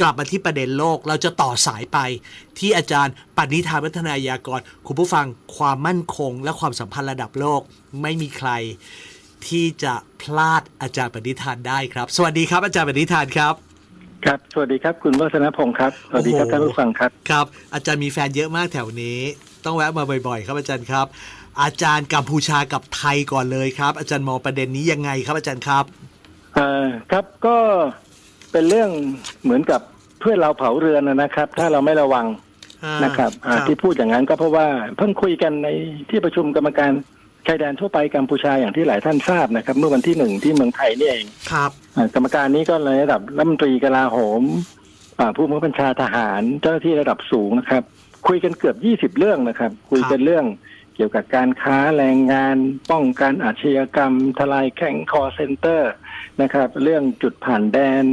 กลับมาที่ประเด็นโลกเราจะต่อสายไป ที่อาจารย์ปณิธานวัฒนายากร คุณผู้ฟังความมั่นคง และความสัมพันธ์ระดับโลกไม่มีใคร ที่จะพลาดอาจารย์ปณิธานได้ครับ สวัสดีครับ อาจารย์ปณิธานครับครับ สวัสดีครับ คุณวัฒนพงศ์ครับ สวัสดีครับโอ้โหท่านผู้ฟังครับ ครับ อาจารย์มีแฟนเยอะมากแถวนี้ ต้องแวะมาบ่อยๆ ครับอาจารย์ครับ อาจารย์กัมพูชากับไทยก่อนเลยครับ อาจารย์มองประเด็นนี้ยังไงครับอาจารย์ครับ เอ่อ ครับ ก็เป็นเรื่องเหมือนกับ เพื่อนเราเผาเรือนนะนะครับ ถ้าเราไม่ระวังอ่านะครับอ่าครับที่พูดอย่างนั้นก็เพราะว่าเพิ่งคุยกันในที่ประชุมกรรมการชายแดนทั่วไปกัมพูชาอย่างที่หลายท่านทราบนะครับ เมื่อวันที่หนึ่งที่เมืองไทยนี่เองครับอ่ากรรมการนี้ก็ในระดับรัฐมนตรีกลาโหมอ่าผู้บังคับบัญชาทหาร เจ้าหน้าที่ระดับสูงนะครับ คุยกันเกือบยี่สิบเรื่องนะครับ คุยกันเรื่องเกี่ยวกับการค้าแรงงาน ป้องกันอาชญากรรม ทลายแข่งคอเซ็นเตอร์นะครับ เรื่องจุดผ่านแดน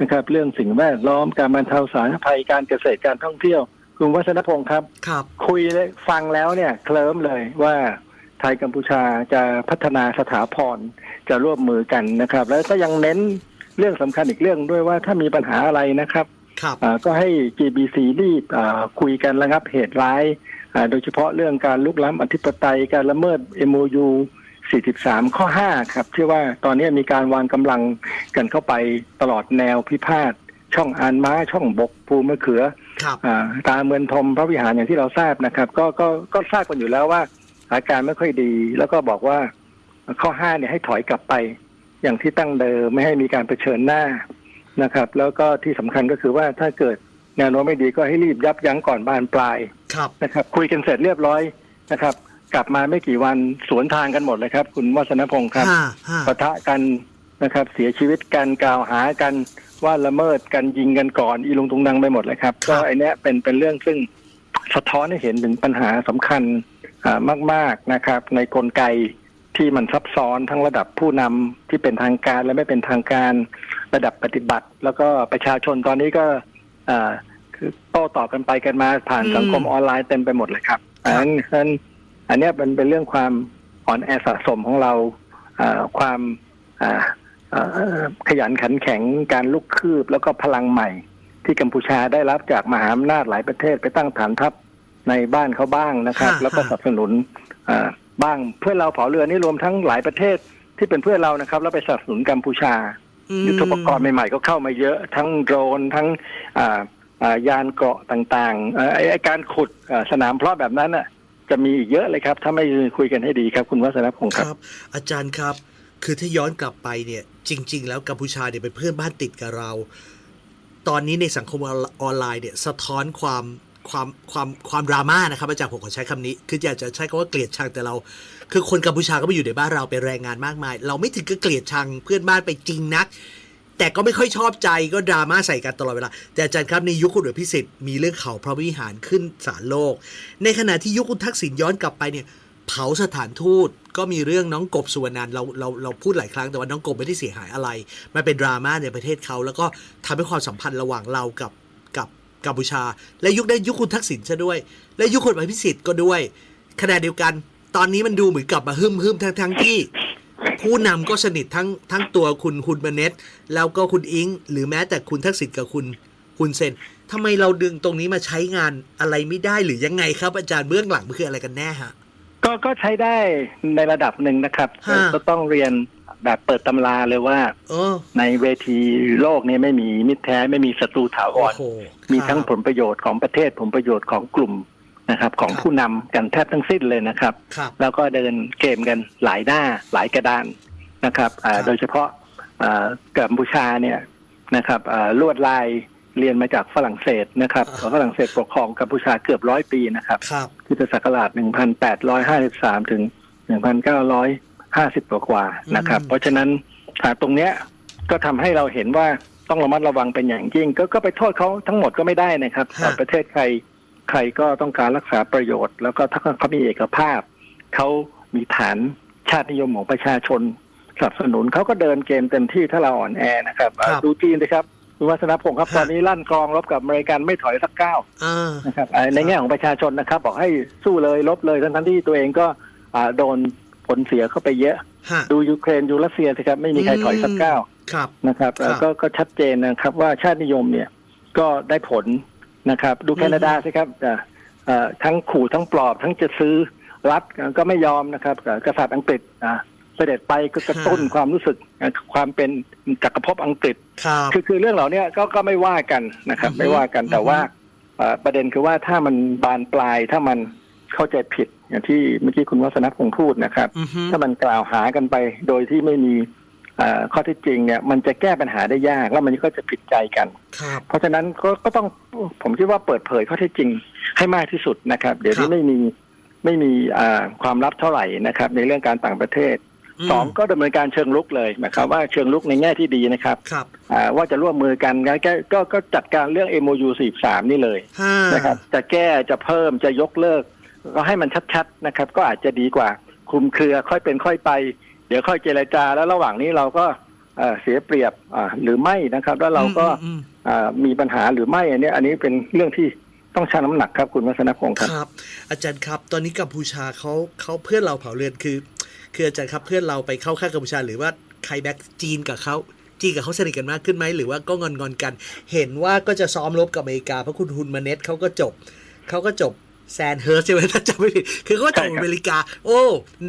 นะครับ เรื่องสิ่งแวดล้อมการบรรเทาสาธารณภัยการเกษตรการท่องเที่ยวคุณวัฒนพงศ์ครับ ครับ คุยเลยฟังแล้วเนี่ยเคลิ้มเลยว่าไทยกัมพูชาจะพัฒนาสถาพรจะร่วมมือกันนะครับ แล้วก็ยังเน้นเรื่องสำคัญอีกเรื่องด้วยว่าถ้ามีปัญหาอะไรนะครับครับอ่าก็ให้ GBC รีบอ่าคุยกันระงับเหตุร้ายอ่าโดยเฉพาะเรื่องการลุกล้ำอธิปไตยการละเมิด MOU 43 ข้อ 5 ครับที่ว่าตอนนี้มีการวางกำลังกันเข้าไปตลอดแนวพิพาทช่องอานม้าช่องบกภูมะเขือครับอ่าตาเมือนทมพระวิหารอย่างที่เราทราบนะครับ ก็ก็ก็ทราบกันอยู่แล้วว่าสถานการณ์ไม่ค่อยดี แล้วก็บอกว่าข้อห้าเนี่ยให้ถอยกลับไป อย่างที่ตั้งเดิมไม่ให้มีการเผชิญหน้านะครับ แล้วก็ที่สำคัญก็คือว่าถ้าเกิดแนวโน้มไม่ดีก็ให้รีบยับยั้งก่อนบานปลายครับนะครับ คุยกันเสร็จเรียบร้อยนะครับ กลับมาไม่กี่วันสวนทางกันหมดเลยครับ คุณวัฒนพงศ์ครับห้าห้าปะทะกันนะครับ เสียชีวิตกันกล่าวหากันว่าละเมิดกันยิงกันก่อนอีลุงตุงนังไปหมดเลยครับก็ไอเนี้ยเป็นเป็นเรื่องซึ่งสะท้อนให้เห็นถึงปัญหาสำคัญอ่ามาก ๆนะครับ ในกลไกที่มันซับซ้อนทั้งระดับผู้นำที่เป็นทางการและไม่เป็นทางการระดับปฏิบัติ แล้วก็ประชาชนตอนนี้ก็อ่าคือโต้ตอบกันไปกันมาผ่านสังคมออนไลน์เต็มไปหมดเลยครับอันนั้น อันนั้นอันเนี้ยเป็นเป็นเรื่องความอ่อนแอสะสมของเราอ่าความอ่าอ่าขยันขันแข็งการลุกคืบแล้วก็พลังใหม่ ที่กัมพูชาได้รับจากมหาอำนาจหลายประเทศไปตั้งฐานทัพในบ้านเขาบ้างนะครับฮะแล้วก็ฮะสนับสนุนอ่าบ้างเพื่อนเราเผาเรือนี่รวมทั้งหลายประเทศที่เป็นเพื่อนเรานะครับ แล้วไปสนับสนุนกัมพูชาอืมยุทโธปกรณ์ใหม่ๆก็เข้ามาเยอะทั้งโดรนทั้งอ่าอ่ายานเกราะต่างๆเอ่อไอ้ไอ้การขุดอ่าสนามเพลาะแบบนั้นน่ะ จะมีอีกเยอะเลยครับ ถ้าไม่คุยกันให้ดีครับคุณวัฒนพงศ์ครับ อาจารย์ครับ คือถ้าย้อนกลับไปเนี่ย จริง ๆ แล้วกัมพูชาเนี่ยเป็นเพื่อนบ้านติดกับเรา ตอนนี้ในสังคมออนไลน์เนี่ยสะท้อนความความความความดราม่านะครับอาจารย์ผมขอใช้คำนี้ คืออยากจะใช้คำว่าเกลียดชังแต่เรา คือคนกัมพูชาก็มาอยู่ในบ้านเราเป็นแรงงานมากมาย เราไม่ถึงกับเกลียดชังเพื่อนบ้านไปจริงนัก แต่ก็ไม่ค่อยชอบใจก็ดราม่าใส่กันตลอดเวลา แต่อาจารย์ครับในยุคคุณเหลือพิสิทธิ์มีเรื่องเขาพระวิหารขึ้นศาลโลก ในขณะที่ยุคคุณทักษิณย้อนกลับไปเนี่ยเผาสถานทูตก็มีเรื่องน้องกบสุวรรณันเราเราเราพูดหลายครั้งแต่ว่าน้องกบไม่ได้เสียหายอะไร มันเป็นดราม่าในประเทศเขา แล้วก็ทำให้ความสัมพันธ์ระหว่างเรากับกับกัมพูชา และยุคได้ยุคคุณทักษิณซะด้วย และยุคคุณอภิสิทธิ์ก็ด้วยขณะเดียวกัน ตอนนี้มันดูเหมือนกลับมาฮึมฮึมทั้งทั้งที่ ผู้นำก็สนิททั้งทั้งตัวคุณฮุนมาเนตแล้วก็คุณอิง หรือแม้แต่คุณทักษิณกับคุณฮุนเซนทำไมเราดึงตรงนี้มาใช้งานอะไรไม่ได้หรือยังไงครับ อาจารย์เบื้องหลังมันคืออะไรกันแน่ฮะ ก็ก็ใช้ได้ในระดับหนึ่งนะครับฮะ ก็ต้องเรียนแบบเปิดตำราเลยว่า เออในเวทีโลกนี้ไม่มีมิตรแท้ไม่มีศัตรูถาวโอ้ร โหมีทั้งครับผลประโยชน์ของประเทศผลประโยชน์ของกลุ่ม นะครับ ของครับผู้นำกันแทบทั้งสิ้นเลยนะครับครับ แล้วก็เดินเกมกันหลายหน้าหลายกระดานนะครับอ่าครับโดยเฉพาะอ่ากัมพูชาเนี่ยนะครับอ่าลวดลายเรียนมาจากฝรั่งเศสนะครับฝรั่งเศสปกครองกัมพูชาเกือบร้อยปีนะครับครับพุทธศักราช 1853 ถึง 1950 กว่ากว่าๆนะครับอืมเพราะฉะนั้นอ่าตรงเนี้ยก็ทำให้เราเห็นว่าต้องระมัดระวังเป็นอย่างยิ่ง ก็ก็ไปโทษเขาทั้งหมดก็ไม่ได้นะครับ ประเทศใคร ใครก็ต้องการรักษาประโยชน์ แล้วก็ถ้าเขามีเอกภาพ เขามีฐานชาตินิยมของประชาชนสนับสนุนเขาก็เดินเกมเต็มที่ถ้าเราอ่อนแอนะครับอ่าครับดูจีนนะครับคุณวัฒนพงศ์ครับฮะตอนนี้ลั่นกรองรบกับอเมริกันไม่ถอยสักก้าวอ่านะครับอ่าในแง่ของประชาชนนะครับ บอกให้สู้เลยลบเลยทั้งทั้งๆที่ตัวเองก็อ่าโดนผลเสียเข้าไปเยอะฮะดูยูเครนดูรัสเซียสิครับไม่มีใครถอยสักก้าวครับนะครับครับอ่าก็ก็ชัดเจนนะครับว่าชาตินิยมเนี่ยก็ได้ผล นะครับ ดูแคนาดาสิครับเอ่อเอ่อทั้งขู่ทั้งปลอบทั้งจะซื้อรัฐก็ไม่ยอมนะครับเอ่อกษัตริย์อังกฤษอ่าเสด็จไปก็กระตุ้นความรู้สึกเอ่อความเป็นจักรภพอังกฤษครับคือคือเรื่องเหล่านี้ก็ก็ไม่ว่ากันนะครับอือฮึไม่ว่ากันแต่อือฮึว่าเอ่อประเด็นคือว่าถ้ามันบานปลายถ้ามันเข้าใจผิดอย่างที่เมื่อกี้คุณวัฒนพงศ์พูดนะครับอือฮึถ้ามันกล่าวหากันไปโดยที่ไม่มีเอ่อ ข้อเท็จจริงเนี่ยมันจะแก้ปัญหาได้ยากแล้วมันก็จะผิดใจกัน ครับ เพราะฉะนั้นก็ก็ต้องผมคิดว่าเปิดเผยข้อเท็จจริงให้มากที่สุดนะครับ เดี๋ยวครันี้บไม่มีไม่มีอ่าความลับเท่าไหร่นะครับ ในเรื่องการต่างประเทศมสองก็ดำเนินการเชิงลุกเลยหมายความว่าเชิงลุกในแง่ที่ดีนะครับครับอ่าว่าจะร่วมมือกันงั้นก็ก็ก็จัดการเรื่อง MOU 43 นี่เลยห้านะครับ จะแก้จะเพิ่มจะยกเลิก ก็ให้มันชัดๆนะครับ ก็อาจจะดีกว่าคลุมเครือค่อยเป็นค่อยไปเดี๋ยวค่อยเจรจาแล้วระหว่างนี้เราก็เอ่อเสียเปรียบอ่าหรือไม่นะครับ แล้วเราก็อืมอ่ามีปัญหาหรือไม่อันนี้อันนี้เป็นเรื่องที่ต้องชั่งน้ำหนักครับคุณวัฒนพงศ์ครับครับ อาจารย์ครับ ตอนนี้กัมพูชาเขาเขาเพื่อนเราเผาเรือนคือ คืออาจารย์ครับเพื่อนเราไปเข้าข้างกัมพูชา หรือว่าใครแบ็กจีนกับเขาจีนกับเขาสนิทกันมากขึ้นไหมหรือว่าก็งอนงอนๆกัน เห็นว่าก็จะซ้อมรบกับอเมริกาเพราะคุณฮุนมาเน็ตเขาก็จบเขาก็จบ แซนเฮิร์สใช่ไหมถ้าจำไม่ผิดคือเขาก็จบใช่ครับอเมริกา โอ้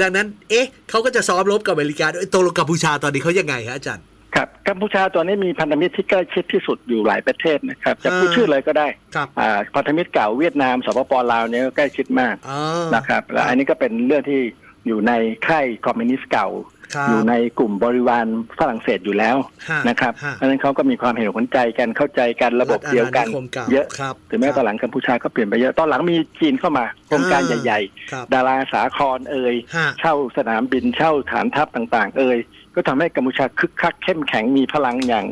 ดังนั้น เอ๊ะเขาก็จะซ้อมรบกับอเมริกาด้วยตกลงกัมพูชาตอนนี้เขายังไงฮะอาจารย์ ครับ กัมพูชาตัวนี้มีพันธมิตรที่ใกล้ชิดที่สุดอยู่หลายประเทศนะครับ จะพูดอ่าชื่อเลยก็ได้ครับอ่าพันธมิตรเก่าเวียดนามสปปลาวเนี่ยก็ใกล้ชิดมากอ๋อนะครับ และอันนี้ก็เป็นเรื่องที่อยู่ในค่ายคอมมิวนิสต์เก่าครับ อยู่ในกลุ่มบริวารฝรั่งเศสอยู่แล้วฮะนะครับฮะเพราะฉะนั้นเขาก็มีความเห็นอกเห็นใจกันเข้าใจกันระบบเดียวกันรัฐอาณานิคมเก่าเยอะครับถึงแม้ตอนหลังกัมพูชาก็เปลี่ยนไปเยอะตอนหลังมีจีนเข้ามาโครงการอ่าใหญ่ครับๆดาราสาครเอ่ยฮะเช่าสนามบินเช่าฐานทัพต่าง ๆ เอ่ยก็ทำให้กัมพูชาคึกคักเข้มแข็งมีพลังอย่าง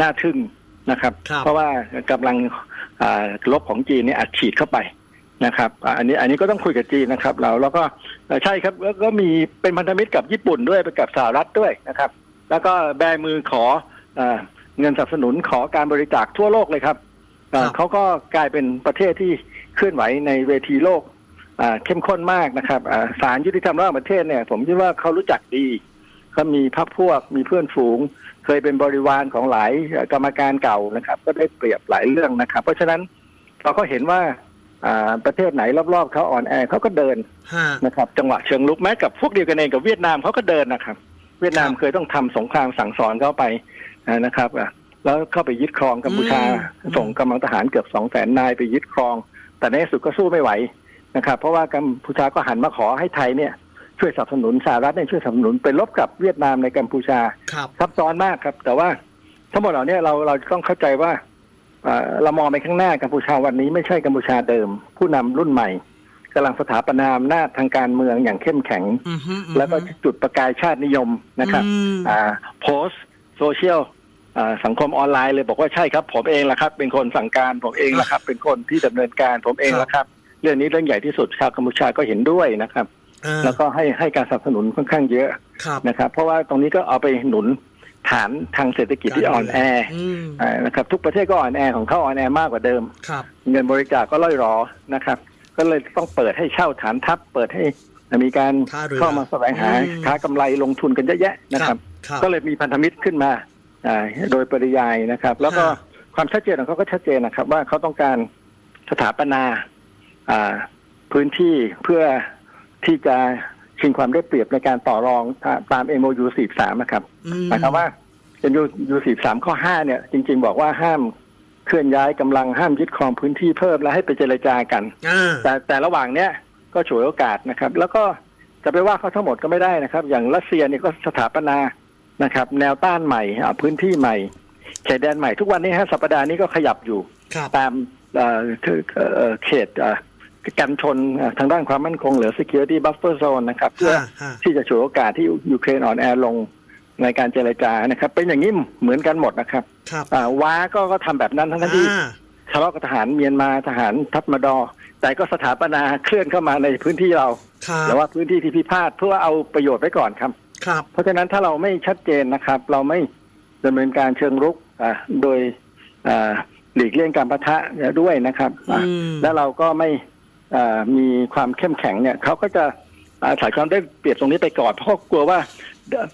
น่าทึ่งนะครับครับเพราะว่ากำลังอ่าลบของจีนเนี่ยอัดฉีดเข้าไป นะครับอ่าอันนี้อันนี้ก็ต้องคุยกับจีนนะครับ เราแล้วก็เอ่อใช่ครับแล้วก็มีเป็นพันธมิตรกับญี่ปุ่นด้วยไปกับสหรัฐด้วยนะครับ แล้วก็แบมือขอเออเงินสนับสนุนขอการบริจาคทั่วโลกเลยครับเอ่อครับเขาก็กลายเป็นประเทศที่เคลื่อนไหวในเวทีโลกอ่าเข้มข้นมากนะครับอ่าศาลยุติธรรมระหว่างประเทศเนี่ย ผมคิดว่าเขารู้จักดีเขามีพรรคพวกมีเพื่อนฝูง เคยเป็นบริวารของหลายเอ่อกรรมการเก่านะครับ ก็ได้เปรียบหลายเรื่องนะครับ เพราะฉะนั้นเราก็เห็นว่าอ่า ประเทศไหนรอบๆเขาอ่อนแอเขาก็เดินฮะนะครับ จังหวะเชิงลุกแม้กับพวกเดียวกันเองกับเวียดนามเขาก็เดินนะครับ เวียดนามครับเคยต้องทำสงครามสั่งสอนเข้าไปอ่านะครับอะแล้วเข้าไปยึดครองกัมพูชาอืมส่งกำลังทหารเกือบสองแสนนายไปยึดครอง แต่ในที่สุดก็สู้ไม่ไหวนะครับ เพราะว่ากัมพูชาก็หันมาขอให้ไทยเนี่ยช่วยสนับสนุนสหรัฐเนี่ยช่วยสนับสนุนไปรบกับเวียดนามในกัมพูชาครับซับซ้อนมากครับ แต่ว่าทั้งหมดเหล่านี้เราเราต้องเข้าใจว่า เอ่อเรามองไปข้างหน้ากัมพูชาวันนี้ไม่ใช่กัมพูชาเดิม ผู้นำรุ่นใหม่กำลังสถาปนาอำนาจทางการเมืองอย่างเข้มแข็งอือฮึอือฮึแล้วก็จุดประกายชาตินิยมนะครับอืมอ่าโพสโซเชียลอ่าสังคมออนไลน์เลยบอกว่าใช่ครับ ผมเองแหละครับ เป็นคนสั่งการผมเองแหละครับ เป็นคนที่ดำเนินการผมเองแหละครับ เรื่องนี้เรื่องใหญ่ที่สุดชาวกัมพูชาก็เห็นด้วยนะครับอ่าแล้วก็ให้ให้การสนับสนุนค่อนข้างเยอะครับนะครับ เพราะว่าตรงนี้ก็เอาไปหนุน ฐานทางเศรษฐกิจที่อ่อนแออืมอ่านะครับทุกประเทศก็อ่อนแอของเขาอ่อนแอมากกว่าเดิมครับเงินบริจาคก็ล่อยหรอนะครับ ก็เลยต้องเปิดให้เช่าฐานทัพ เปิดให้มีการท่าเรือเข้ามาแสวงหาอืมค้ากำไรลงทุนกันเยอะแยะนะครับครับ ก็เลยมีพันธมิตรขึ้นมาอ่าโดยปริยายนะครับ แล้วก็ฮะความชัดเจนของเขาก็ชัดเจนนะครับ ว่าเขาต้องการสถาปนาอ่าพื้นที่เพื่อที่จะ ชิงความได้เปรียบในการต่อรองตาม MOU 43นะครับอืมหมายความว่า MOU 43ข้อ 5 เนี่ย จริง ๆ บอกว่าห้ามเคลื่อนย้ายกำลังห้ามยึดครองพื้นที่เพิ่มและให้ไปเจรจากันอ่าแต่แต่ระหว่างเนี้ยก็ฉวยโอกาสนะครับ แล้วก็จะไปว่าเขาทั้งหมดก็ไม่ได้นะครับ อย่างรัสเซียเนี่ยก็สถาปนานะครับ แนวต้านใหม่อ่าพื้นที่ใหม่เขตแดนใหม่ทุกวันนี้ฮะสัปดาห์นี้ก็ขยับอยู่ครับตามเอ่อคือเอ่อเขตเอ่อ กันชนเอ่อทางด้านความมั่นคงหรือ security buffer zone นะครับ เพื่อฮะฮะที่จะฉวยโอกาสที่ยูเครนอ่อนแอลงในการเจรจานะครับ เป็นอย่างนี้เหมือนกันหมดนะครับครับอ่าว้าก็ก็ทำแบบนั้นทั้งๆที่อ่าทะเลาะกับทหารเมียนมาทหารทัพมาดอร์แต่ก็สถาปนาเคลื่อนเข้ามาในพื้นที่เราครับหรือว่าพื้นที่ที่พิพาทเพื่อเอาประโยชน์ไว้ก่อนครับ ครับ เพราะฉะนั้นถ้าเราไม่ชัดเจนนะครับ เราไม่ดำเนินการเชิงรุกอ่าโดยอ่าหลีกเลี่ยงการปะทะด้วยนะครับอ่าอืมแล้วเราก็ไม่อ่า มีความเข้มแข็งเนี่ยเขาก็จะอาศัยความได้เปรียบตรงนี้ไปก่อนเพราะกลัวว่าเอ่อ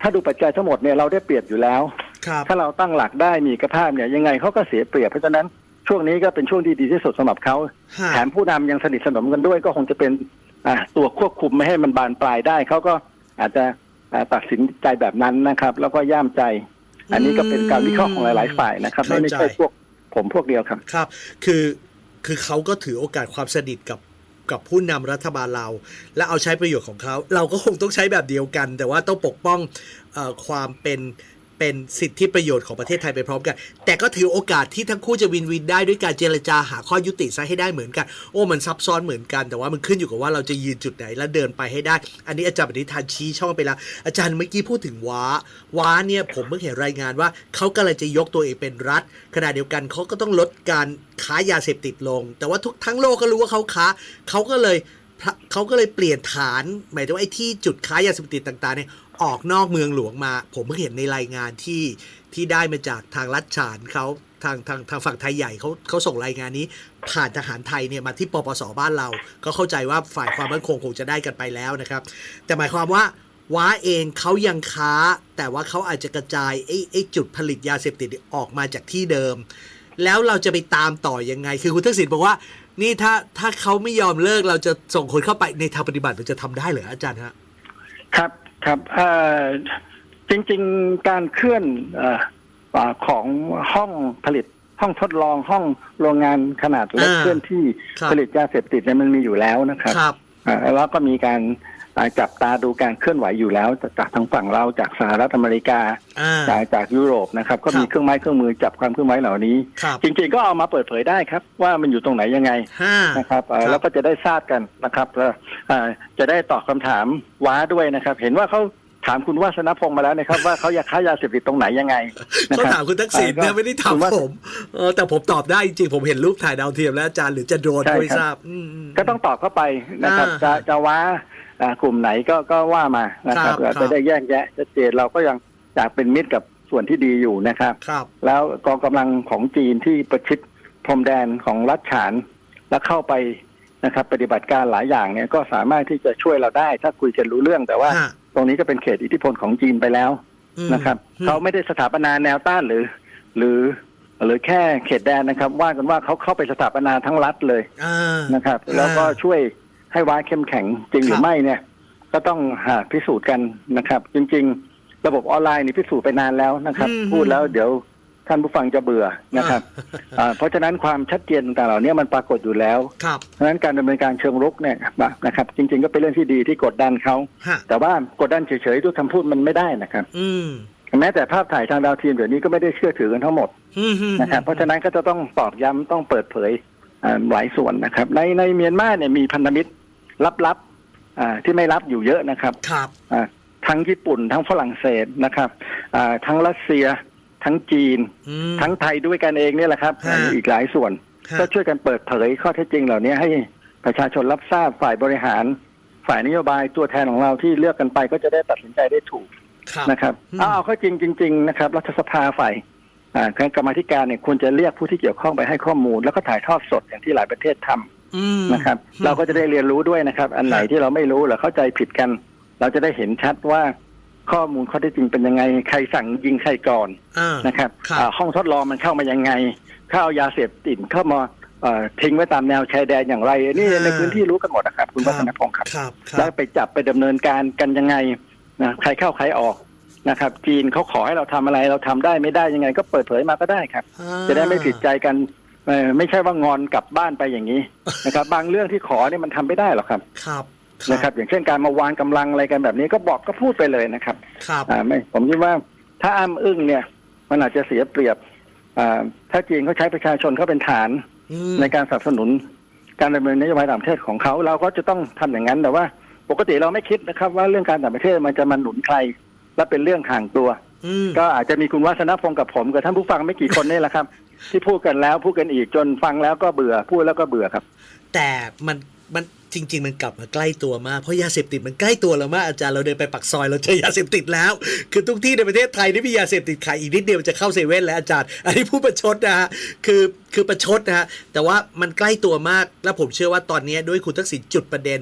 ถ้าดูปัจจัยทั้งหมดเนี่ยเราได้เปรียบอยู่แล้วครับถ้าเราตั้งหลักได้มีเอกภาพเนี่ยยังไงเขาก็เสียเปรียบเพราะฉะนั้นช่วงนี้ก็เป็นช่วงที่ดีที่สุดสำหรับเขาฮะแถมผู้นำยังสนิทสนมกันด้วย ก็คงจะเป็นอ่าตัวควบคุมไม่ให้มันบานปลายได้เขาก็อาจจะอ่าตัดสินใจแบบนั้นนะครับ แล้วก็ย่ามใจ อันนี้ก็เป็นการวิเคราะห์ของหลาย ๆ ฝ่ายนะครับ ไม่ไม่ใช่พวกผมพวกเดียวครับ ครับ คือ คือเขาก็ถือโอกาสความสนิทกับกับผู้นำรัฐบาลเรา และเอาใช้ประโยชน์ของเขา เราก็คงต้องใช้แบบเดียวกัน แต่ว่าต้องปกป้องอความเป็น เป็นสิทธิประโยชน์ของประเทศไทยไปพร้อมกัน แต่ก็ถือโอกาสที่ทั้งคู่จะวินวินได้ด้วยการเจรจาหาข้อยุติซะให้ได้เหมือนกัน โอ้มันซับซ้อนเหมือนกันแต่ว่ามันขึ้นอยู่กับว่าเราจะยืนจุดไหนและเดินไปให้ได้ อันนี้อาจารย์ปณิธานชี้ช่องไปแล้ว อาจารย์เมื่อกี้พูดถึงว้าว้าเนี่ยผมเพิ่งเห็นรายงานว่าเขากำลังจะยกตัวเองเป็นรัฐขณะเดียวกันเขาก็ต้องลดการค้ายาเสพติดลง แต่ว่าทุกทั้งโลกก็รู้ว่าเขาค้าเขาก็เลยเขาก็เลยเปลี่ยนฐาน หมายถึงว่าไอ้ที่จุดค้ายาเสพติดต่างๆเนี่ย ออกนอกเมืองหลวงมา ผมเพิ่งเห็นในรายงานที่ที่ได้มาจากทางรัฐฉานเขาทางทางทางฝั่งไทยใหญ่เขาเขาส่งรายงานนี้ ผ่านทหารไทยเนี่ยมาที่ปปสบ้านเรา ก็เข้าใจว่าฝ่ายความมั่นคงคงจะได้กันไปแล้วนะครับ แต่หมายความว่าว้าเองเขายังค้า แต่ว่าเขาอาจจะกระจายไอ้ไอ้จุดผลิตยาเสพติดออกมาจากที่เดิม แล้วเราจะไปตามต่อยังไง คือคุณทักษิณบอกว่า นี่ถ้าถ้าเขาไม่ยอมเลิกเราจะส่งคนเข้าไปในทางปฏิบัติมันจะทำได้เหรออาจารย์ฮะครับ ครับเอ่อจริงๆการเคลื่อนเอ่ออ่าของห้องผลิตห้องทดลองห้องโรงงานขนาดเล็กอ่าเคลื่อนที่ครับผลิตยาเสพติดเนี่ยมันมีอยู่แล้วนะครับครับอ่าแล้วก็มีการอ่า จับตาดูการเคลื่อนไหวอยู่แล้ว จากทางฝั่งเราจากสหรัฐอเมริกาอ่าจากจากยุโรปนะครับ ก็มีครับเครื่องไม้เครื่องมือจับความเคลื่อนไหวเหล่านี้ครับจริงๆก็เอามาเปิดเผยได้ครับ ว่ามันอยู่ตรงไหนยังไงห้านะครับเอ่อครับแล้วก็จะได้ทราบกันนะครับแล้วเอ่อจะได้ตอบคำถามว้าด้วยนะครับ เห็นว่าเขาถามคุณวาสนพงศ์มาแล้วนะครับ ว่าเขาอยากค้ายาเสพติดตรงไหนยังไงนะเขารับถามคุณทักษิณเอ่อนะไม่ได้ถามคุณวผมเออแต่ผมตอบได้จริงๆผมเห็นรูปถ่ายดาวเทียมแล้วอาจารย์หรือจะโดรนใช่ก็ไม่ครับทราบอืมอืมก็ต้องตอบเข้าไปนะครับอ่าจะจะว้า อ่ากลุ่มไหนก็ก็ว่ามานะครับครับจะได้แยกแยะชัดเจนเราก็ยังอยากเป็นมิตรกับส่วนที่ดีอยู่นะครับ ครับ แล้วกองกำลังของจีนที่ประชิดพรมแดนของรัฐฉานและเข้าไปนะครับ ปฏิบัติการหลายอย่างเนี่ยก็สามารถที่จะช่วยเราได้ ถ้าคุยกันรู้เรื่องแต่ว่า ฮะตรงนี้ก็เป็นเขตอิทธิพลของจีนไปแล้วอืมนะครับอืม เขาไม่ได้สถาปนาแนวต้านหรือ หรือหรือแค่เขตแดนนะครับ ว่ากันว่าเขาเข้าไปสถาปนาทั้งรัฐเลยอ่านะครับอ่าแล้วก็ช่วย ให้ว้าเข้มแข็งจริงหรืครัอบไม่เนี่ย ก็ต้องหาพิสูจน์กันนะครับ จริง ๆ ระบบออนไลน์นี่พิสูจน์ไปนานแล้วนะครับอืมพูดแล้วเดี๋ยวท่านผู้ฟังจะเบื่อนะครับอ่าเพราะฉะนั้นความชัดเจนต่างๆเหล่านี้มันปรากฏอยู่แล้วครับเพราะฉะนั้นการดำเนินการเชิงรุกเนี่ยนะครับ จริง ๆ ก็เป็นเรื่องที่ดีที่กดดันเขาฮะแต่ว่ากดดันเฉยๆด้วยคำพูดมันไม่ได้นะครับ อืมแม้แต่ภาพถ่ายทางดาวเทียมเดี๋ยวนี้ก็ไม่ได้เชื่อถือกันทั้งหมดอืมอืมนะครับเพราะฉะนั้นก็จะต้องตอกย้ำต้องเปิดเผยอ่าหลายส่วนนะครับ ในในเมียนมาเนี่ยมีพันธมิตร ลับๆอ่าที่ไม่รับอยู่เยอะนะครับครับอ่าทั้งญี่ปุ่น ทั้งฝรั่งเศสนะครับอ่าทั้งรัสเซีย ทั้งจีนอืมทั้งไทยด้วยกันเองเนี่ยแหละครับฮะมีอีกหลายส่วนฮะก็ช่วยกันเปิดเผยข้อเท็จจริงเหล่านี้ให้ประชาชนรับทราบฝ่ายบริหาร ฝ่ายนโยบายตัวแทนของเราที่เลือกกันไปก็จะได้ตัดสินใจได้ถูกครับนะครับอืมเอาเอาเข้าจริงจริง ๆ นะครับ รัฐสภาฝ่ายอ่าคณะกรรมาธิการเนี่ยควรจะเรียกผู้ที่เกี่ยวข้องไปให้ข้อมูล แล้วก็ถ่ายทอดสดอย่างที่หลายประเทศทำอืม นะครับ เราก็จะได้เรียนรู้ด้วยนะครับ อันไหนครับที่เราไม่รู้หรือเข้าใจผิดกัน เราจะได้เห็นชัดว่าข้อมูลข้อเท็จจริงเป็นยังไง ใครสั่งยิงใครก่อนอ่านะครับครับอ่าห้องทดลองมันเข้ามายังไง เข้าเอายาเสพติดเข้ามาเอ่อทิ้งไว้ตามแนวชายแดนอย่างไรอันนี่ในพื้นที่รู้กันหมดนะครับ คุณวัฒนพงศ์ครับครับคแล้รัวบไปจับไปดำเนินการกันยังไงนะใครเข้าใครออกนะครับ จีนเขาขอให้เราทำอะไรเราทำได้ไม่ได้ยังไง ก็เปิดเผยมาก็ได้ครับ จะได้ไม่ผิดใจกันเอ่อ ไม่ใช่ว่างอนกลับบ้านไปอย่างนี้นะครับ บางเรื่องที่ขอเนี่ยมันทำไม่ได้หรอกครับครับนะครับ อย่างเช่นการมาวางกำลังอะไรกันแบบนี้ก็บอกก็พูดไปเลยนะครับครับอ่าไม่ผมคิดว่าถ้าอ้ำอึ้งเนี่ย มันอาจจะเสียเปรียบอ่าถ้าจีนเขาใช้ประชาชนเขาเป็นฐานอืมในการสนับสนุน การดำเนินนโยบายต่างประเทศของเขาเราก็จะต้องทำอย่างนั้นแต่ว่า ปกติเราไม่คิดนะครับ ว่าเรื่องการต่างประเทศมันจะมาหนุนใครและเป็นเรื่องห่างตัวอืมก็อาจจะมีคุณวัฒนพงศ์กับผมกับท่านผู้ฟังไม่กี่คนนี่แหละครับ ที่พูดกันแล้วพูดกันอีกจนฟังแล้วก็เบื่อพูดแล้วก็เบื่อครับ แต่มันมันจริง ๆ มันกลับมาใกล้ตัวมากเพราะยาเสพติดมันใกล้ตัวเรามากอาจารย์เราเดินไปปักซอยเราเจอยาเสพติดแล้ว คือทุกที่ในประเทศไทยนี่มียาเสพติดขายอีกนิดเดียวจะเข้าเซเว่นแล้วอาจารย์ อันนี้พูดประชดนะฮะคือคือประชดนะฮะแต่ว่ามันใกล้ตัวมากและผมเชื่อว่าตอนนี้ด้วยคุณทักษิณจุดประเด็น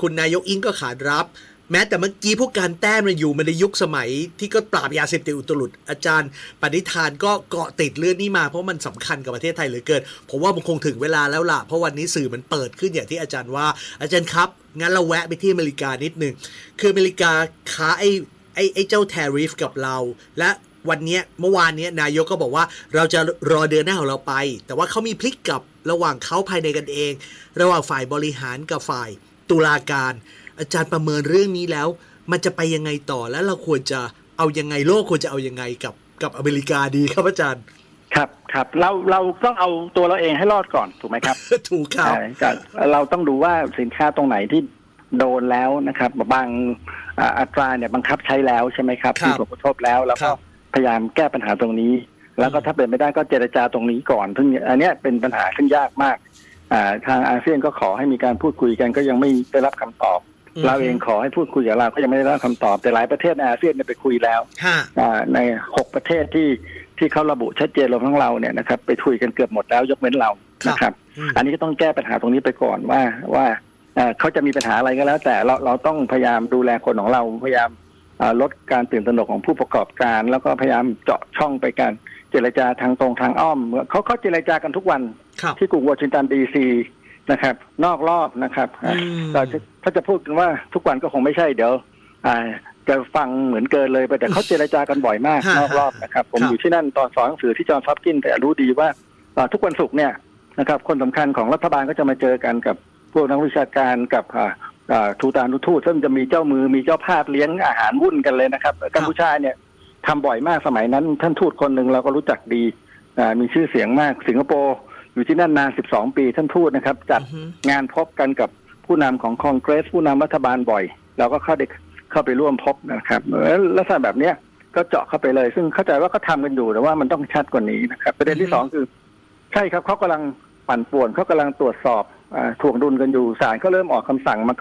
คุณนายกอิงก็ขานรับ แม้แต่เมื่อกี้พวกการแต้มมันอยู่มันในยุคสมัยที่ก็ปราบยาเสพติดอุตรุดอาจารย์ปณิธานก็เกาะติดเรื่องนี้มาเพราะมันสำคัญกับประเทศไทยเหลือเกินผมว่ามันคงถึงเวลาแล้วล่ะเพราะวันนี้สื่อมันเปิดขึ้นอย่างที่อาจารย์ว่า อาจารย์ครับ งั้นเราแวะไปที่อเมริกานิดนึงคืออเมริกาค้าไอ้ไอ้ไอ้เจ้าแทริฟกับเรา และวันนี้เมื่อวานนี้นายกก็บอกว่าเราจะรอเดือนหน้าของเราไป แต่ว่าเขามีพลิกกับระหว่างเขาภายในกันเอง ระหว่างฝ่ายบริหารกับฝ่ายตุลาการ อาจารย์ประเมินเรื่องนี้แล้ว มันจะไปยังไงต่อแล้วเราควรจะเอายังไงโลกควรจะเอายังไงกับกับอเมริกาดีครับอาจารย์ ครับครับเราเราต้องเอาตัวเราเองให้รอดก่อนถูกไหมครับ ถูกครับใช่ก็เราต้องดูว่าสินค้าตรงไหนที่โดนแล้วนะครับ บางอ่าอัตราเนี่ยบังคับใช้แล้วใช่ไหมครับครับมีผลกระทบแล้วแล้วครัก็บพยายามแก้ปัญหาตรงนี้ แล้วก็ถ้าเป็นไม่ได้ก็เจรจาตรงนี้ก่อนซึ่งอันเนี้ยเป็นปัญหาซึ่งยากมากอ่าทางอาเซียนก็ขอให้มีการพูดคุยกันก็ยังไม่ได้รับคำตอบ เราเองขอให้พูดคุยกับเราก็ยังไม่ได้รับคำตอบแต่หลายประเทศในอาเซียนเนี่ยไปคุยแล้วฮะอ่าในหกประเทศที่ที่เขาระบุชัดเจนรวมทั้งเราเนี่ยนะครับไปคุยกันเกือบหมดแล้วยกเว้นเรานะครับอืมอันนี้ก็ต้องแก้ปัญหาตรงนี้ไปก่อนว่าว่าเอ่อเขาจะมีปัญหาอะไรก็แล้ว แต่เราเราต้องพยายามดูแลคนของเราพยายามเอ่อลดการตื่นตระหนกของผู้ประกอบการ แล้วก็พยายามเจาะช่องไปการเจรจาทางตรงทางอ้อมเขาเขาเจรจากันทุกวันครับที่กรุงวอชิงตันดีซี นะครับ นอกรอบนะครับอืมเราจะถ้าจะพูดกันว่าทุกวันก็คงไม่ใช่เดี๋ยว อ่าจะฟังเหมือนเกินเลยไปแต่เขาเจรจากันบ่อยมากฮะนอกรอบนะครับ ผมครับอยู่ที่นั่นตอนสอนหนังสือที่จอห์นซับกินแต่รู้ดีว่าอ่าทุกวันศุกร์เนี่ยนะครับ คนสำคัญของรัฐบาลก็จะมาเจอกันกับพวกนักวิชาการกับอ่าอ่าทูตานุทูตซึ่งจะมีเจ้ามือมีเจ้าภาพเลี้ยงอาหารวุ่นกันเลยนะครับกัมพูชาเนี่ยทำบ่อยมากสมัยนั้นท่านทูตคนหนึ่งเราก็รู้จักดีอ่ามีชื่อเสียงมากสิงคโปร์ อยู่ที่นั่นนาน 12 ปีท่านทูตนะครับ จัดอือฮึงานพบกันกับผู้นำของคองเกรส ผู้นำรัฐบาลบ่อย เราก็เข้าได้เข้าไปร่วมพบนะครับเอ่อลักษณะแบบเนี้ยก็เจาะเข้าไปเลย ซึ่งเข้าใจว่าเขาทำกันอยู่แต่ว่ามันต้องชัดกว่านี้นะครับประเด็นที่สองคือใช่ครับเขากำลังปั่นป่วนเขากำลังตรวจสอบอาถ่วงดุลกันอยู่ศาลก็เริ่มออกคำสั่งมา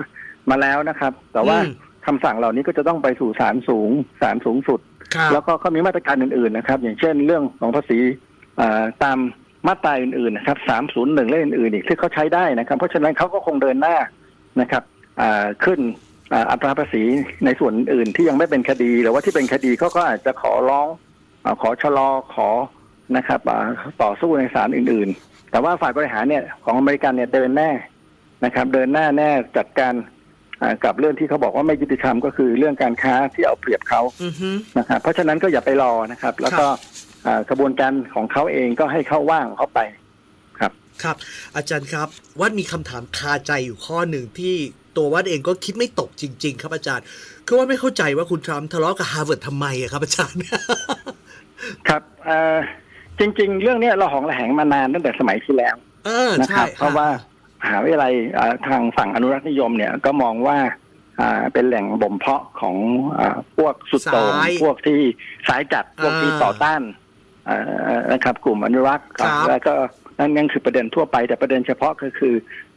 มาแล้วนะครับ แต่ว่าอืมคำสั่งเหล่านี้ก็จะต้องไปสู่ศาลสูงศาลสูงสุดครับแล้วก็เขามีมาตรการอื่นๆนะครับ อย่างเช่นเรื่องของภาษีอ่าตาม มาตราอื่นๆนะครับ301และอื่นๆอีกที่เขาใช้ได้นะครับ เพราะฉะนั้นเขาก็คงเดินหน้านะครับอ่าขึ้นอ่าอัตราภาษีในส่วนอื่นที่ยังไม่เป็นคดีหรือว่าที่เป็นคดีเขาก็อาจจะขอร้องอาขอชะลอขอนะครับอ่าต่อสู้ในศาลอื่น ๆ แต่ว่าฝ่ายบริหารเนี่ยของอเมริกันเนี่ยเดินแน่นะครับ เดินหน้าแน่จัดการอ่ากับเรื่องที่เขาบอกว่าไม่ยุติธรรมก็คือเรื่องการค้าที่เอาเปรียบเขาอือฮึนะครับเพราะฉะนั้นก็อย่าไปรอนะครับ แล้วก็อ่า กระบวนการของเขาเองก็ให้เข้าว่างเข้าไปครับอาจารย์ครับวัดมีคำถามคาใจอยู่ข้อหนึ่งที่ตัววัดเองก็คิดไม่ตกจริง ๆ ครับอาจารย์คือว่าไม่เข้าใจว่าคุณทรัมป์ทะเลาะกับฮาร์วาร์ดทำไมอะครับอาจารย์ ครับเอ่อจริง ๆ เรื่องเนี้ยเราหองระแหงมานานตั้งแต่สมัยที่แล้วเออนะคใช่รับเพราะว่ามหาวิทยาลัยอ่าทางฝั่งอนุรักษ์นิยมเนี่ยก็มองว่าอ่าเป็นแหล่งบ่มเพาะของอาพวกสุดโต่งสายพวกที่สายจัดพวกที่อ่าต่อต้านอ่า นะครับกลุ่มอนุรักษ์ครับ แล้วก็นั่นนั่นคือประเด็นทั่วไป แต่ประเด็นเฉพาะก็คือ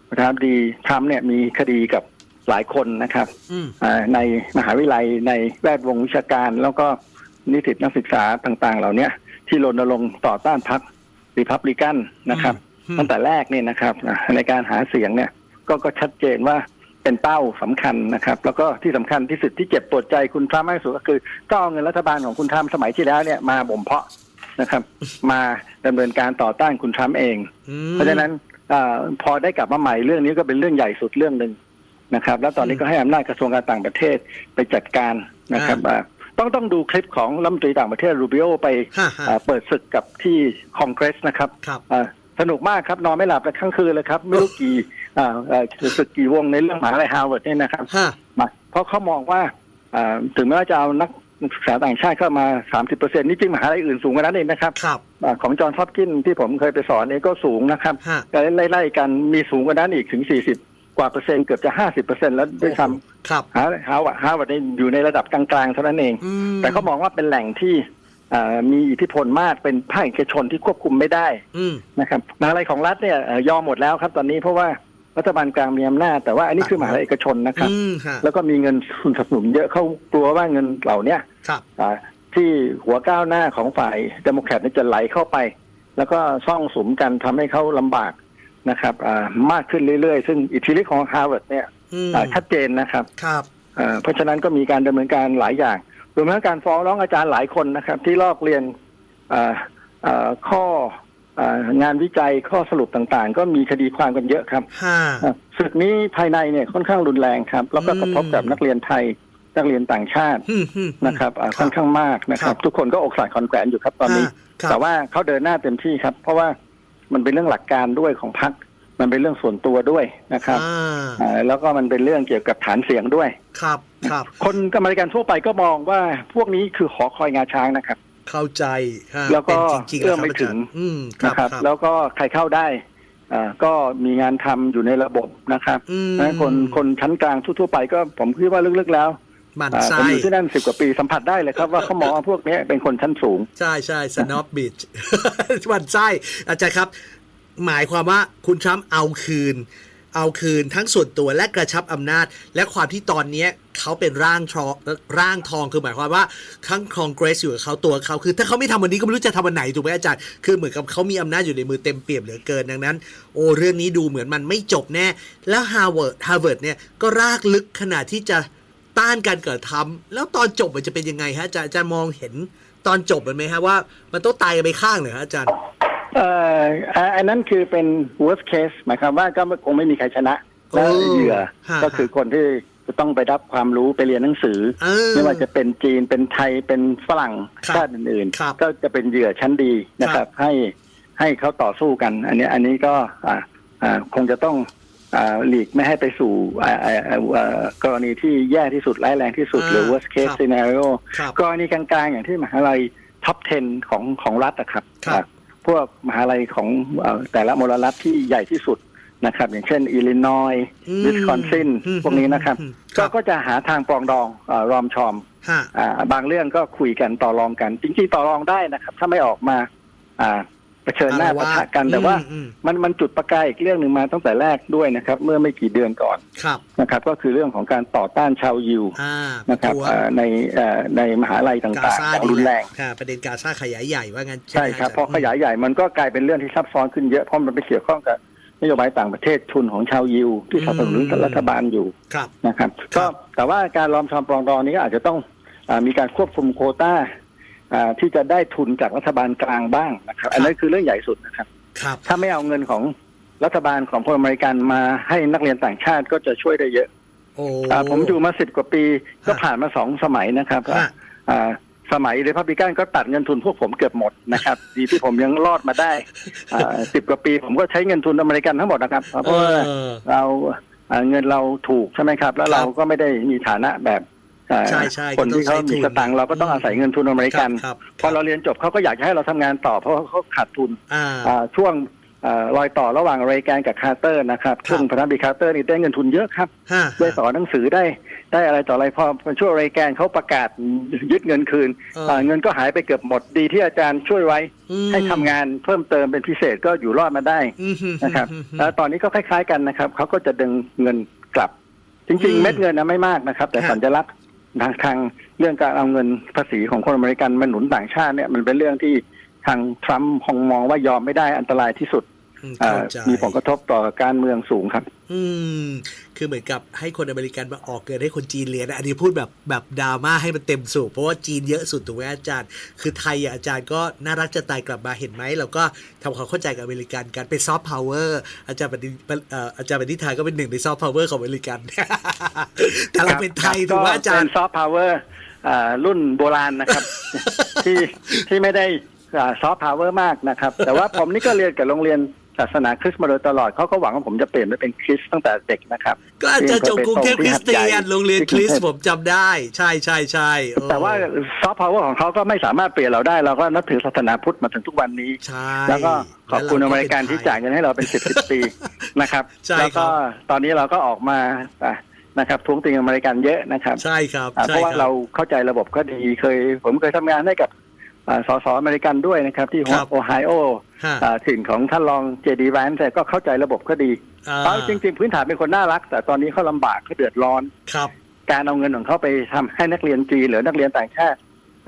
ประธานาธิบดีทรัมป์เนี่ยมีคดีกับหลายคนนะครับอืมอ่าในมหาวิทยาลัยในแวดวงวิชาการ แล้วก็นิสิตนักศึกษาต่างๆ เหล่าเนี้ยที่รณรงค์ต่อต้านพรรครีพับลิกันนะครับอืมตั้งแต่แรกเนี่ยนะครับอ่าในการหาเสียงเนี่ยก็ก็ชัดเจนว่าเป็นเป้าสำคัญนะครับ แล้วก็ที่สำคัญที่สุดที่เจ็บปวดใจคุณทรัมป์มากที่สุดก็คือก็เอาเงินรัฐบาลของคุณทรัมป์สมัยที่แล้วเนี่ยมาบ่มเพาะ นะครับ มาดำเนินการต่อต้านคุณทรัมป์เองอืมเพราะฉะนั้นอาพอได้กลับมาใหม่เรื่องนี้ก็เป็นเรื่องใหญ่สุดเรื่องหนึ่งนะครับ แล้วตอนนี้ก็ให้อำนาจกระทรวงการต่างประเทศไปจัดการนะครับอ่าต้องต้องดูคลิปของรัฐมนตรีต่างประเทศรูบิโอไปฮ่าฮ่าอ่าเปิดศึกกับที่คองเกรสนะครับครับอ่าสนุกมากครับ นอนไม่หลับเลยทั้งคืนเลยครับ ไม่รู้กี่อ่าเอ่อศึกกี่วงในเรื่องมหาลัยฮาร์วาร์ดเนี่ยนะครับฮ่ามาเพราะเขามองว่าอ่าถึงแม้ว่าจะเอานัก ศึกษาต่างชาติเข้ามา 30เปอร์เซ็นต์นี่จริงมหาลัยอื่นสูงกว่านั้นเองนะครับครับอ่าของจอห์นฮอปกินส์ที่ผมเคยไปสอนเองก็สูงนะครับฮะก็ไล่ๆกันมีสูงกว่านั้นอีกถึง 40 กว่าเปอร์เซ็นต์เกือบจะ 50เปอร์เซ็นต์แล้วด้วยซ้ครับำฮาฮาวาฮาวาดอยู่ในระดับกลางๆ เท่านั้นเอง อืมแต่เขามองว่าเป็นแหล่งที่อ่ามีอิทธิพลมากเป็นภาคเอกชนที่ควบคุมไม่ได้ อืม นะครับมหาลัยของรัฐเนี่ยเอ่อยอมหมดแล้วครับตอนนี้เพราะว่า รัฐบาลกลางมีอำนาจแต่ว่าอันนี้คือมหาลัยเอกชนนะครับ อืมฮะ แล้วก็มีเงินสนับสนุนเยอะเขากลัวว่าเงินเหล่าเนี้ยครับ อ่าที่หัวก้าวหน้าของฝ่ายเดโมแครตเนี่ยจะไหลเข้าไป แล้วก็ซ่องสุมกันทำให้เขาลำบากนะครับอ่ามากขึ้นเรื่อยๆ ซึ่งอิทธิฤทธิ์ของฮาร์วาร์ดเนี่ยอืมอ่าชัดเจนนะครับ ครับ เอ่อเพราะฉะนั้นก็มีการดำเนินการหลายอย่าง รวมทั้งการฟ้องร้องอาจารย์หลายคนนะครับ ที่ลอกเรียนเอ่อเอ่อข้อเอ่อ งานวิจัยข้อสรุปต่างๆ ก็มีคดีความกันเยอะครับห้าอะศึกนี้ภายในเนี่ยค่อนข้างรุนแรงครับ แล้วก็กระทบกับนักเรียนไทยนักเรียนต่างชาติอืมอืมนะครับอะค่อนข้างมากนะครัครับบทุกคนก็อกสั่นขอนแขวนอยู่ครับตอนนี้ครับแต่ว่าเขาเดินหน้าเต็มที่ครับ เพราะว่ามันเป็นเรื่องหลักการด้วยของพรรคมันเป็นเรื่องส่วนตัวด้วยนะครับอ่าอ่าแล้วก็มันเป็นเรื่องเกี่ยวกับฐานเสียงด้วย ครับ ครับ คนอเมริกันทั่วไปก็มองว่าพวกนี้คือหอคอยงาช้างนะครับ เข้าใจฮะแล้วก็เป็นจริงๆเอื้อมแล้วไม่ครับถึงอาจารย์อืมครับนะครับครับ แล้วก็ใครเข้าได้อ่าก็มีงานทำอยู่ในระบบนะครับอืมนะคนคนชั้นกลางทั่วๆไปก็ผมคิดว่าลึกๆแล้วหมันอ่าไส้ผมอยู่ที่นั่นสิบกว่าปีสัมผัสได้เลยครับว่าเขามองว่าพวกนี้เป็นคนชั้นสูง ใช่ใช่สนอปบิชหมันไส้อาจารย์ครับ หมายความว่าคุณทรัมป์เอาคืน เอาคืนทั้งส่วนตัวและกระชับอำนาจ และความที่ตอนเนี้ย เขาเป็นร่างทองร่างทองคือหมายความว่าทั้งคองเกรสอยู่กับเขาตัวเขาคือ ถ้าเขาไม่ทำวันนี้ก็ไม่รู้จะทำวันไหนถูกไหมอาจารย์คือเหมือนกับเขามีอำนาจอยู่ในมือเต็มเปี่ยมเหลือเกินดังนั้น โอ้เรื่องนี้ดูเหมือนมันไม่จบแน่ แล้วฮาร์วาร์ดฮาร์วาร์ดเนี่ยก็รากลึกขนาดที่จะต้านการเกิดทำแล้วตอนจบมันจะเป็นยังไงฮะอาจารย์อาจารย์มองเห็นตอนจบมันไหมฮะว่ามันต้องตายกันไปข้างเหรอฮะอาจารย์เอ่ออ่าอันนั้นคือเป็น worst case หมายความว่าก็คงไม่มีใครชนะและโอ้เหยื่อฮะก็คือคนที่ จะต้องไปรับความรู้ไปเรียนหนังสือ เออ ไม่ว่าจะเป็นจีนเป็นไทยเป็นฝรั่งครับชาติอื่นครับๆก็จะเป็นเหยื่อชั้นดีนะคครัรับบให้ให้เขาต่อสู้กัน อันนี้อันนี้ก็อ่าอ่าคงจะต้องอ่าหลีกไม่ให้ไปสู่อ่าอ่าอ่าอ่ากรณีที่แย่ที่สุดร้ายแรงที่สุด หรือ worst case scenario ครับ กรณีกลางๆ อย่างที่มหาลัยท็อป 10 ของของรัฐอะครับครับ อ่าพวกมหาลัยของเอ่อแต่ละมลรัฐที่ใหญ่ที่สุด นะครับ อย่างเช่น อิลลินอยอืมวิสคอนซินอืมพวกนี้นะครับอืมคก็รับก็จะหาทางปรองดองเออรอมชอมฮะอ่าบางเรื่องก็คุยกันต่อรองกัน จริงๆต่อรองได้นะครับ ถ้าไม่ออกมาอ่าเผชิญหน้าอารปะวาสทะกันแต่ว่าอืมอืมมันมันจุดประกายอีกเรื่องหนึ่งมาตั้งแต่แรกด้วยนะครับ เมื่อไม่กี่เดือนก่อนครับนะครับ ก็คือเรื่องของการต่อต้านชาวยิวอ่านะครับตัวเอ่อในเอ่อในมหาลัยกาต่างซาๆอย่างนี่รุนแหแรละงค่ะประเด็นกาซาขยายใหญ่ว่างั้นใช่ครับพอขยายใหญ่มันก็กลายเป็นเรื่องที่ซับซ้อนขึ้นเยอะเพราะมันไปเกี่ยวข้องกับ นโยบายต่างประเทศทุนของชาวยิว ที่สนับสนุนรัฐบาลอยู่ครับนะครับครัก็บแต่ว่าการล้อมชอมปรองดองนี้ก็อาจจะต้องอามีการควบคุมโควต้าอ่าที่จะได้ทุนจากรัฐบาลกลางบ้างนะครับ อันนั้นคือเรื่องใหญ่สุดนะครับครับถ้าไม่เอาเงินของรัฐบาลของคนอเมริกันมาให้นักเรียนต่างชาติก็จะช่วยได้เยอะโอ้อ่าผมอยู่มาสิบกว่าปีก็ฮะผ่านมาสองสมัยนะครับฮะอ่า สมัยเรพับลิกันก็ตัดเงินทุนพวกผมเกือบหมดนะครับ ดีที่ผมยังรอดมาได้สิบกว่าปีผมก็ใช้เงินทุนอเมริกันทั้งหมดนะครับ เพราะว่าเออเราอ่าเงินเราถูกใช่ไหมครับ แล้วครับเราก็ไม่ได้มีฐานะแบบอ่าใช่ใช่คนที่เขาก็ต้องใช้ทุมีนสตังค์เราก็ต้องอาศัยเงินทุนอเมริกันครับพอเราเรียนจบเขาก็อยากจะให้เราทำงานต่อ เพราะว่าเขาขาดทุนอ่าอ่าช่วงอ่ารอยต่อระหว่างเรแกนกับคาร์เตอร์นะครับครับช่วงประธานาธิบดีคาร์เตอร์นี่ได้เงินทุนเยอะครับฮะได้สอนหนังสือได้ ได้อะไรต่ออะไรพอช่วงเรแกนเขาประกาศยึดเงินคืนเอออ่าเงินก็หายไปเกือบหมดดีที่อาจารย์ช่วยไว้ อืมให้ทำงานเพิ่มเติมเป็นพิเศษก็อยู่รอดมาได้อืม นะครับอืมแล้วตอนนี้ก็คล้ายๆกันนะครับเขาก็จะดึงเงินกลับ จริง อืมๆเม็ดเงินนะไม่มากนะครับ แต่ฮะสัญลักษณ์ทางทางเรื่องการเอาเงินภาษีของคนอเมริกันมาหนุนต่างชาติเนี่ยมันเป็นเรื่องที่ทางทรัมป์คงมองว่ายอมไม่ได้อันตรายที่สุดอืมอ่าเข้าใจมีผลกระทบต่อการเมืองสูงครับ อืม คือเหมือนกับให้คนอเมริกันมาออกเงินให้คนจีนเรียนนะอันนี้พูดแบบแบบดราม่าให้มันเต็มสูบเพราะว่าจีนเยอะสุดถูกไหมอาจารย์ คือไทยอะอาจารย์ก็น่ารักจะตายกลับมาเห็นไหมเราก็ทำความเข้าใจกับอเมริกันกันเป็นซอฟต์พาวเวอร์อาจารย์ปฏิอาจารย์ปฏิทายก็เป็นหนึ่งในซอฟต์พาวเวอร์ของอเมริกัน แต่เราเป็นไทยถูกไหมอาจารย์ซอฟต์พาวเวอร์รุ่นโบราณนะครับ ที่ที่ไม่ได้ซอฟต์พาวเวอร์มากนะครับ แต่ว่าผมนี่ก็เรียนกับโรงเรียน ศาสนาคริสต์มาโดยตลอดเขาก็หวังว่าผมจะเปลี่ยนไปเป็นคริสต์ตั้งแต่เด็กนะครับก็อาจารย์จบกรุงเทพคริสเตียนโรงเรียนคริสต์ผมจำได้ ใช่ใช่ใช่เออแต่ว่าซอฟต์พาวเวอร์ของเขาก็ไม่สามารถเปลี่ยนเราได้เราก็นับถือศาสนาพุทธมาถึงทุกวันนี้ใช่แล้วก็ขอบคุณแล้อวเมริกันที่จ่ายป็เงินให้เราเป็นสิบสิบปีนะครับใช่แล้วก็ครับตอนนี้เราก็ออกมาอะนะครับทวงติงอเมริกันเยอะนะครับ ใช่ครับอ่าใช่เพราะว่าคบเราเข้าใจระบบก็ดีเคย ผมเคยทำงานให้กับอ่า สสอเมริกันด้วยนะครับ ที่ครับโอไฮโอฮะ อ่าถิ่นของท่านรองเจดีแวนแต่ก็เข้าใจระบบก็ดีอ่าเอาจริง ๆ พื้นฐานเป็นคนน่ารัก แต่ตอนนี้เขาลำบากเขาเดือดร้อน ครับ การเอาเงินของเขาไปทำให้นักเรียนจีนหรือนักเรียนต่างชาติ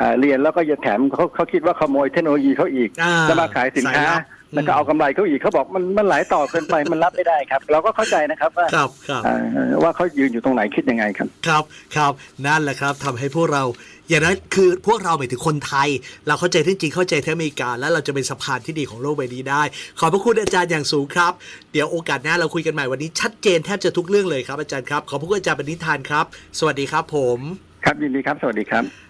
อ่าเรียนแล้วก็ยังแถมเขาเขาคิดว่าขโมยเทคโนโลยีเขาอีก อ่าแล้วมาขายสินค้าสายลับ แล้วก็เอากำไรเขาอีกเขาบอกมันมันหลายต่อเกินไปมันรับไม่ได้ครับ เราก็เข้าใจนะครับว่าครับครับเอ่อว่าเขายืนอยู่ตรงไหนคิดยังไงครับ ครับครับนั่นแหละครับทำให้พวกเราอย่างนั้นคือพวกเราหมายถึงคนไทย เราเข้าใจที่จริงเข้าใจที่อเมริกา แล้วเราจะเป็นสะพานที่ดีของโลกใบนี้ได้ ขอบพระคุณอาจารย์อย่างสูงครับ เดี๋ยวโอกาสหน้าเราคุยกันใหม่วันนี้ชัดเจนแทบจะทุกเรื่องเลยครับอาจารย์ครับขอบพระคุณอาจารย์ปณิธานครับ สวัสดีครับผม ครับยินดีครับ สวัสดีครับ